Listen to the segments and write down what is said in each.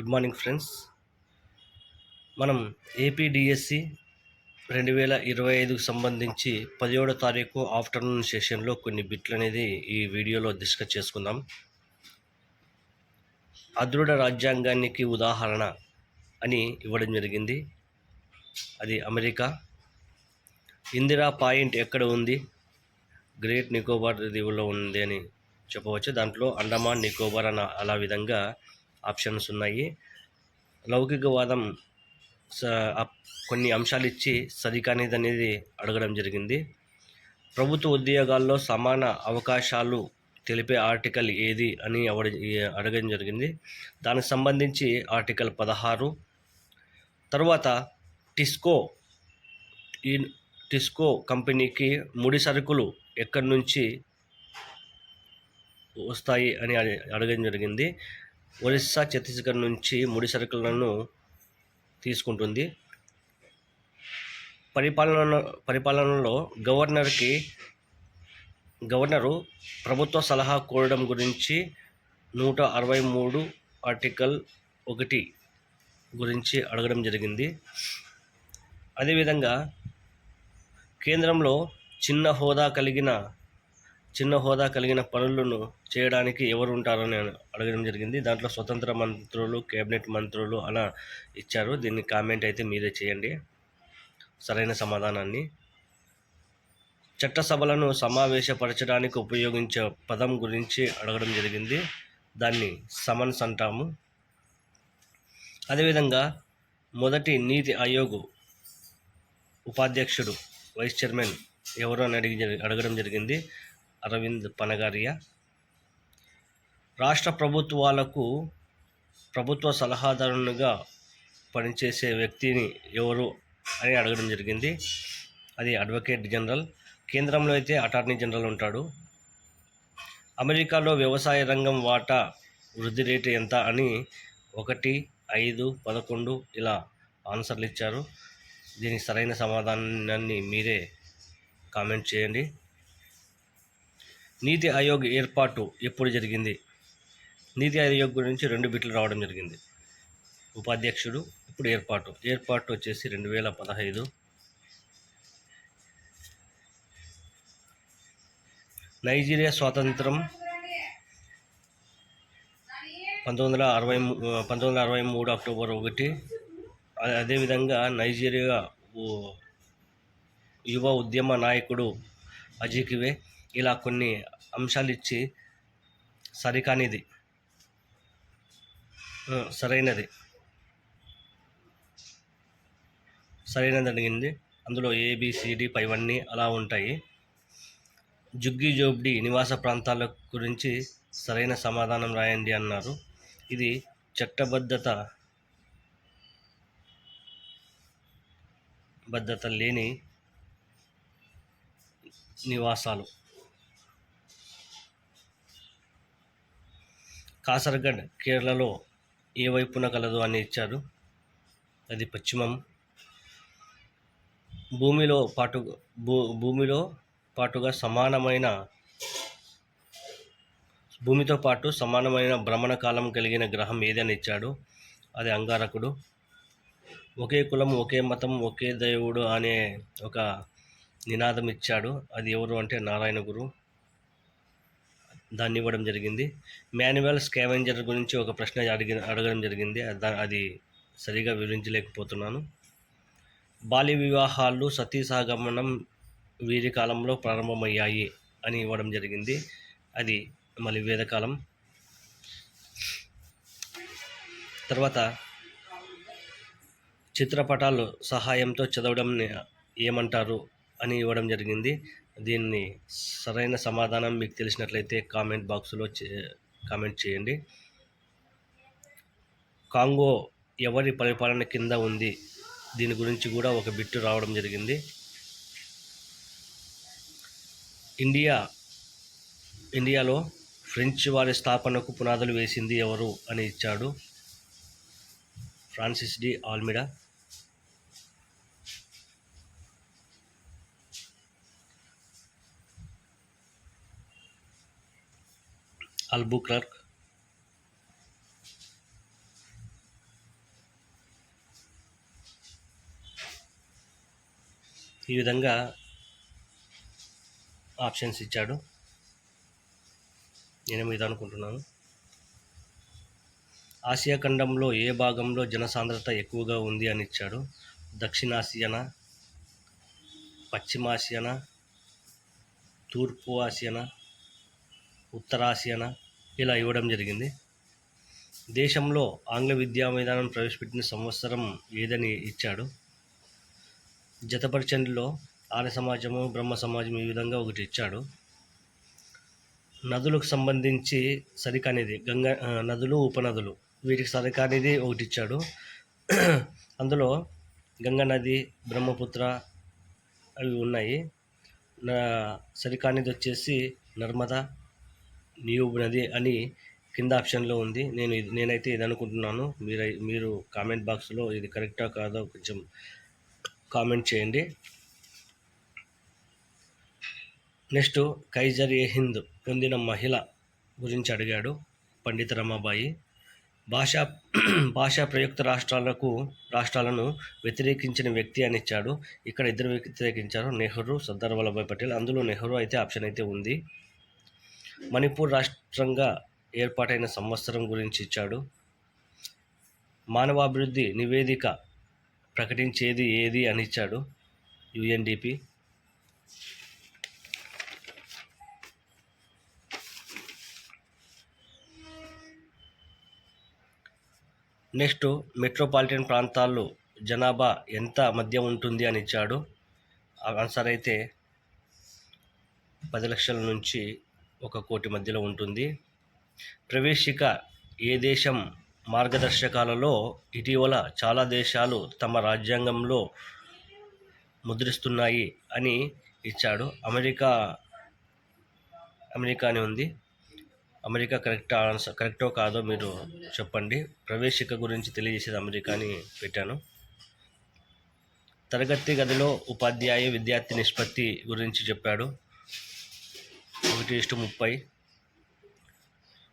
Good morning friends. మనం APDSC రెండు వేల ఇరవై ఐదుకు సంబంధించి పదిహేడో తారీఖు ఆఫ్టర్నూన్ సెషన్లో కొన్ని బిట్లు అనేది ఈ వీడియోలో డిస్కస్ చేసుకుందాం. అదృఢ రాజ్యాంగానికి ఉదాహరణ అని ఇవ్వడం జరిగింది. అది అమెరికా. ఇందిరా పాయింట్ ఎక్కడ ఉంది? గ్రేట్ నికోబార్ దీవుల్లో ఉంది అని చెప్పవచ్చు. దాంట్లో అండమాన్ నికోబార్ అన్న అలా విధంగా ఆప్షన్స్ ఉన్నాయి. లౌకికవాదం కొన్ని అంశాలు ఇచ్చి సరికానిది అనేది అడగడం జరిగింది. ప్రభుత్వ ఉద్యోగాల్లో సమాన అవకాశాలు తెలిపే ఆర్టికల్ ఏది అని అవడ అడగడం జరిగింది. దానికి సంబంధించి ఆర్టికల్ పదహారు. తర్వాత టిస్కో ఈ టిస్కో కంపెనీకి ముడి సరుకులు ఎక్కడి నుంచి వస్తాయి అని అడి- అడగడం జరిగింది. ఒరిస్సా ఛత్తీస్గఢ్ నుంచి ముడి సరుకులను తీసుకుంటుంది. పరిపాలన పరిపాలనలో గవర్నర్కి గవర్నరు ప్రభుత్వ సలహా కోరడం గురించి నూట అరవై మూడు ఆర్టికల్ ఒకటి గురించి అడగడం జరిగింది. అదేవిధంగా కేంద్రంలో చిన్న హోదా కలిగిన చిన్న హోదా కలిగిన పనులను చేయడానికి ఎవరు ఉంటారని అడగడం జరిగింది. దాంట్లో స్వతంత్ర మంత్రులు కేబినెట్ మంత్రులు అలా ఇచ్చారు. దీన్ని కామెంట్ అయితే మీరే చేయండి. సరైన సమాధానాన్ని. చట్టసభలను సమావేశపరచడానికి ఉపయోగించే పదం గురించి అడగడం జరిగింది. దాన్ని సమన్స్ అంటాము. అదేవిధంగా మొదటి నీతి ఆయోగ్ ఉపాధ్యక్షుడు వైస్ చైర్మన్ ఎవరు అని అడిగి అడగడం జరిగింది. అరవింద్ పనగారియా. రాష్ట్ర ప్రభుత్వాలకు ప్రభుత్వ సలహాదారునిగా పనిచేసే వ్యక్తిని ఎవరు అని అడగడం జరిగింది. అది అడ్వకేట్ జనరల్. కేంద్రంలో అయితే అటార్నీ జనరల్ ఉంటాడు. అమెరికాలో వ్యవసాయ రంగం వాటా వృద్ధి రేటు ఎంత అని ఒకటి ఐదు పదకొండు ఇలా ఆన్సర్లు ఇచ్చారు. దీనికి సరైన సమాధానాన్ని మీరే కామెంట్ చేయండి. నీతి ఆయోగ్ ఏర్పాటు ఎప్పుడు జరిగింది? నీతి ఆయోగ్ గురించి రెండు బిట్లు రావడం జరిగింది. ఉపాధ్యక్షుడు ఇప్పుడు ఏర్పాటు. ఏర్పాటు వచ్చేసి రెండు వేల పదహైదు. నైజీరియా స్వాతంత్రం పంతొమ్మిది వందల అరవై పంతొమ్మిది వందల అరవై మూడు అక్టోబర్ ఒకటి. అదేవిధంగా నైజీరియా యువ ఉద్యమ నాయకుడు అజీకివే ఇలా కొన్ని అంశాలు ఇచ్చి సరికానిది సరైనది. సరైనది అడిగింది అందులో ఏబిసిడి పైవన్నీ అలా ఉంటాయి. జుగ్గి జోబ్డి నివాస ప్రాంతాల గురించి సరైన సమాధానం రాయండి అన్నారు. ఇది చట్టబద్ధత బద్ధత లేని నివాసాలు. కాసర్గఢ్ కేరళలో ఏ వైపున కలదు అని ఇచ్చారు. అది పశ్చిమం. భూమిలో పాటు భూ భూమిలో పాటుగా సమానమైన భూమితో పాటు సమానమైన భ్రమణ కాలం కలిగిన గ్రహం ఏదని ఇచ్చాడు. అది అంగారకుడు. ఒకే కులం ఒకే మతం ఒకే దేవుడు అనే ఒక నినాదం ఇచ్చాడు. అది ఎవరు అంటే నారాయణ గురు. దాన్ని ఇవ్వడం జరిగింది. మాన్యువల్ స్కావెంజర్ గురించి ఒక ప్రశ్న అడిగి అడగడం జరిగింది. అది సరిగా వివరించలేకపోతున్నాను. బాల్య వివాహాలు సతీ సహగమనం వీరి కాలంలో ప్రారంభమయ్యాయి అని ఇవ్వడం జరిగింది. అది మళ్ళీ వేదకాలం. తర్వాత చిత్రపటాలు సహాయంతో చదవడం ఏమంటారు? అని ఇవ్వడం జరిగింది. దీన్ని సరైన సమాధానం మీకు తెలిసినట్లయితే కామెంట్ బాక్స్లో చే- కామెంట్ చేయండి. కాంగో ఎవరి పరిపాలన కింద ఉంది? దీని గురించి కూడా ఒక బిట్టు రావడం జరిగింది. ఇండియా ఇండియాలో ఫ్రెంచ్ వారి స్థాపనకు పునాదులు వేసింది ఎవరు అని ఇచ్చాడు ఫ్రాన్సిస్ డి ఆల్మిడా అల్బుక్లర్క్ ఈ విధంగా ఆప్షన్స్ ఇచ్చాడు. నేను మీద అనుకుంటున్నాను. ఆసియా ఖండంలో ఏ భాగంలో జనసాంద్రత ఎక్కువగా ఉంది అని ఇచ్చాడు. దక్షిణాసియానా? పశ్చిమాసియానా? తూర్పు ఆసియానా? ఉత్తరాసియానా ఇలా ఇవ్వడం జరిగింది. దేశంలో ఆంగ్ల విద్యా విధానం ప్రవేశపెట్టిన సంవత్సరం ఏదని ఇచ్చాడు. జతపరిచండిలో ఆర్య సమాజము బ్రహ్మ సమాజం ఈ విధంగా ఒకటి ఇచ్చాడు. నదులకు సంబంధించి సరికానిది గంగా నదులు ఉపనదులు వీటికి సరికానిది ఒకటి ఇచ్చాడు. అందులో గంగా నది బ్రహ్మపుత్ర అవి ఉన్నాయి. నా సరికానిది వచ్చేసి నర్మదా న్యూ నది అని కింద ఆప్షన్లో ఉంది. నేను ఇది నేనైతే ఇది అనుకుంటున్నాను. మీరు మీరు కామెంట్ బాక్స్లో ఇది కరెక్టా కాదో కొంచెం కామెంట్ చేయండి. నెక్స్ట్ కైజర్ ఏ హింద్ పొందిన మహిళ గురించి అడిగాడు పండిత రమాబాయి. భాషా భాషా ప్రయుక్త రాష్ట్రాలకు రాష్ట్రాలను వ్యతిరేకించిన వ్యక్తి అని ఇచ్చాడు. ఇక్కడ ఇద్దరు వ్యతిరేకించారు. నెహ్రూ సర్దార్ వల్లభాయ్ పటేల్. అందులో నెహ్రూ అయితే ఆప్షన్ అయితే ఉంది. మణిపూర్ రాష్ట్రంగా ఏర్పాటైన సంవత్సరం గురించి ఇచ్చాడు. మానవాభివృద్ధి నివేదిక ప్రకటించేది ఏది అని ఇచ్చాడు యుఎన్డిపి. నెక్స్ట్ మెట్రోపాలిటన్ ప్రాంతాల్లో జనాభా ఎంత మధ్య ఉంటుంది అని ఇచ్చాడు. ఆన్సర్ అయితే పది లక్షల నుంచి ఒక కోటి మధ్యలో ఉంటుంది. ప్రవేశిక ఏ దేశం మార్గదర్శకాలలో ఇటీవల చాలా దేశాలు తమ రాజ్యాంగంలో ముద్రిస్తున్నాయి అని ఇచ్చాడు. అమెరికా అమెరికా అని ఉంది. అమెరికా కరెక్ట్ ఆన్సర్ కరెక్టో కాదో మీరు చెప్పండి. ప్రవేశిక గురించి తెలియజేసేది అమెరికా అని పెట్టాను. తరగతి గదిలో ఉపాధ్యాయ విద్యార్థి నిష్పత్తి గురించి చెప్పాడు. ఒకటి ఇష్టు ముప్పై.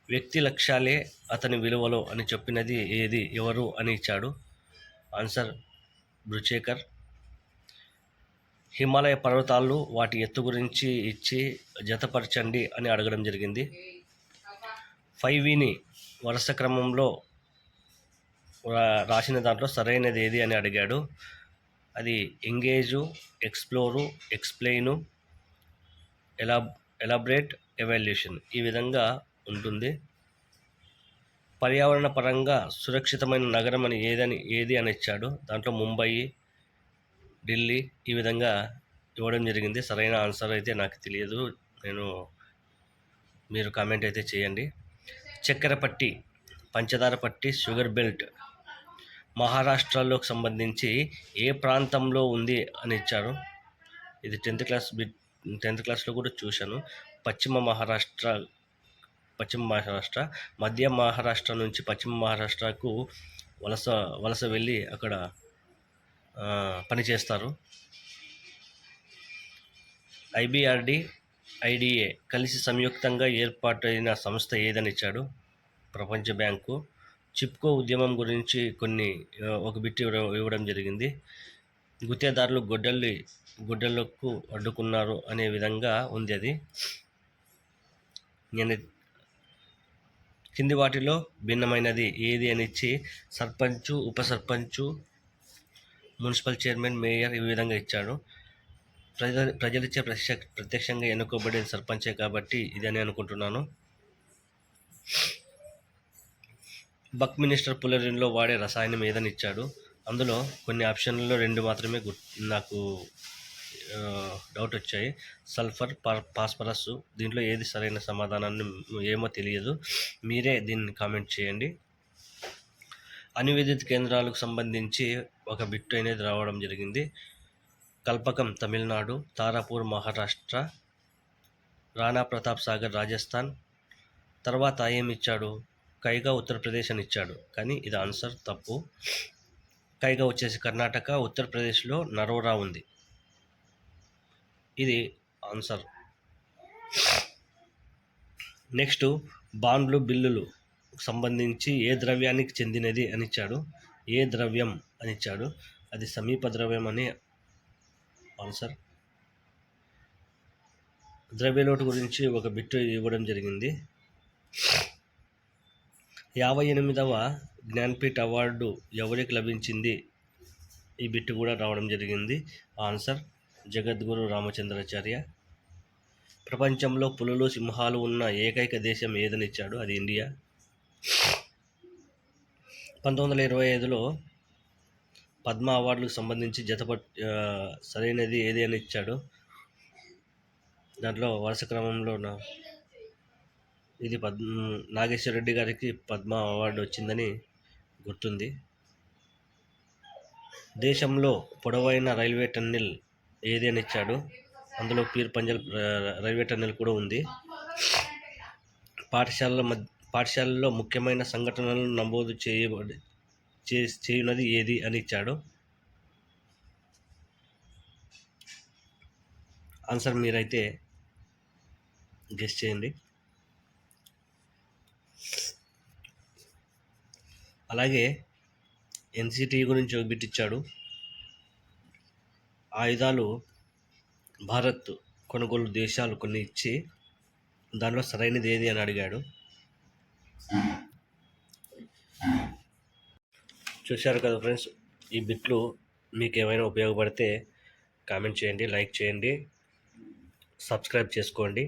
వ్యక్తి లక్ష్యాలే అతని విలువలో అని చెప్పినది ఏది? ఎవరు? అని ఇచ్చాడు. ఆన్సర్ బ్రుచేకర్ హిమాలయ పర్వతాలు వాటి ఎత్తు గురించి ఇచ్చి జతపరచండి అని అడగడం జరిగింది. ఫైవ్ విని వరుస క్రమంలో రాసిన దాంట్లో సరైనది ఏది అని అడిగాడు. అది ఎంగేజు ఎక్స్ప్లోరు ఎక్స్ప్లెయిను ఎలా ఎలాబరేట్ ఎవాల్యుయేషన్ ఈ విధంగా ఉంటుంది. పర్యావరణ పరంగా సురక్షితమైన నగరం అని ఏదని ఏది అని ఇచ్చాడు. దాంట్లో ముంబై ఢిల్లీ ఈ విధంగా ఇవ్వడం జరిగింది. సరైన ఆన్సర్ అయితే నాకు తెలియదు. నేను మీరు కామెంట్ అయితే చేయండి. చక్కెర పట్టి పంచదార పట్టి షుగర్ బెల్ట్ మహారాష్ట్రలోకి సంబంధించి ఏ ప్రాంతంలో ఉంది అని ఇచ్చారు. ఇది టెన్త్ క్లాస్ బిట్ టెన్త్ క్లాస్లో కూడా చూశాను. పశ్చిమ మహారాష్ట్ర పశ్చిమ మహారాష్ట్ర మధ్య మహారాష్ట్ర నుంచి పశ్చిమ మహారాష్ట్రకు వలస వలస వెళ్ళి అక్కడ పనిచేస్తారు. ఐబిఆర్డి ఐడిఏ కలిసి సంయుక్తంగా ఏర్పాటైన సంస్థ ఏదని ఇచ్చాడు ప్రపంచ బ్యాంకు. చిప్కో ఉద్యమం గురించి కొన్ని ఒక బిట్ ఇవ్వడం ఇవ్వడం జరిగింది. గుత్తేదారులు గొడ్డల్లి గుడ్డలకు అడ్డుకున్నారు అనే విధంగా ఉంది అది. నేను కింది వాటిలో భిన్నమైనది ఏది అని ఇచ్చి సర్పంచు ఉప సర్పంచు మున్సిపల్ చైర్మన్ మేయర్ ఈ విధంగా ఇచ్చాడు. ప్రజ ప్రజలిచ్చే ప్రత్యక్ష ప్రత్యక్షంగా ఎన్నుకోబడిన సర్పంచే కాబట్టి ఇదని అనుకుంటున్నాను. బక్ మినిస్టర్ పులరిన్లో వాడే రసాయనం ఏదని ఇచ్చాడు. అందులో కొన్ని ఆప్షన్లలో రెండు మాత్రమే నాకు డౌట్ వచ్చాయి. సల్ఫర్ పర్ ఫాస్ఫరస్ దీంట్లో ఏది సరైన సమాధానాన్ని ఏమో తెలియదు. మీరే దీన్ని కామెంట్ చేయండి. అణువిద్యుత్ కేంద్రాలకు సంబంధించి ఒక బిట్ అనేది రావడం జరిగింది. కల్పకం తమిళనాడు తారాపూర్ మహారాష్ట్ర రాణా ప్రతాప్ సాగర్ రాజస్థాన్. తర్వాత ఏమి ఇచ్చాడు? కైగా ఉత్తరప్రదేశ్ అని ఇచ్చాడు. కానీ ఇది ఆన్సర్ తప్పు. కైగా వచ్చేసి కర్ణాటక ఉత్తరప్రదేశ్లో నరోరా ఉంది. ఇది ఆన్సర్. నెక్స్ట్ బాండ్లు బిల్లులు సంబంధించి ఏ ద్రవ్యానికి చెందినది అని ఇచ్చాడు. ఏ ద్రవ్యం అని ఇచ్చాడు. అది సమీప ద్రవ్యం అని ఆన్సర్. ద్రవ్యలోటు గురించి ఒక బిట్టు ఇవ్వడం జరిగింది. యాభై ఎనిమిదవ జ్ఞాన్పీఠ్ అవార్డు ఎవరికి లభించింది? ఈ బిట్టు కూడా రావడం జరిగింది. ఆన్సర్ జగద్గురు రామచంద్రాచార్య. ప్రపంచంలో పులులు సింహాలు ఉన్న ఏకైక దేశం ఏదనిచ్చాడు? అది ఇండియా. పంతొమ్మిది వందల ఇరవై ఐదులో పద్మ అవార్డులకు సంబంధించి జతపట్ సరైనది ఏది అని ఇచ్చాడు? దాంట్లో వరుస క్రమంలో నా ఇది పద్మ నాగేశ్వర రెడ్డి గారికి పద్మ అవార్డు వచ్చిందని గుర్తుంది. దేశంలో పొడవైన రైల్వే టన్నెల్ ఏది అని ఇచ్చాడు. అందులో పీర్ పంజల్ రైల్వే టన్నెల్ కూడా ఉంది. పాఠశాలల మధ్య పాఠశాలలో ముఖ్యమైన సంఘటనలను నమోదు చేయబడి చే చేయనది ఏది అని ఇచ్చాడు. ఆన్సర్ మీరైతే గెస్ చేయండి. అలాగే ఎన్సిటి గురించి ఒక బిట్ ఇచ్చాడు. ఆయుధాలు భారత్ కొనుగోలు దేశాలు కొన్ని ఇచ్చి దానిలో సరైనది ఏది అని అడిగాడు. చూశారు కదా ఫ్రెండ్స్ ఈ బిట్లు మీకు ఏమైనా ఉపయోగపడితే కామెంట్ చేయండి లైక్ చేయండి సబ్స్క్రైబ్ చేసుకోండి.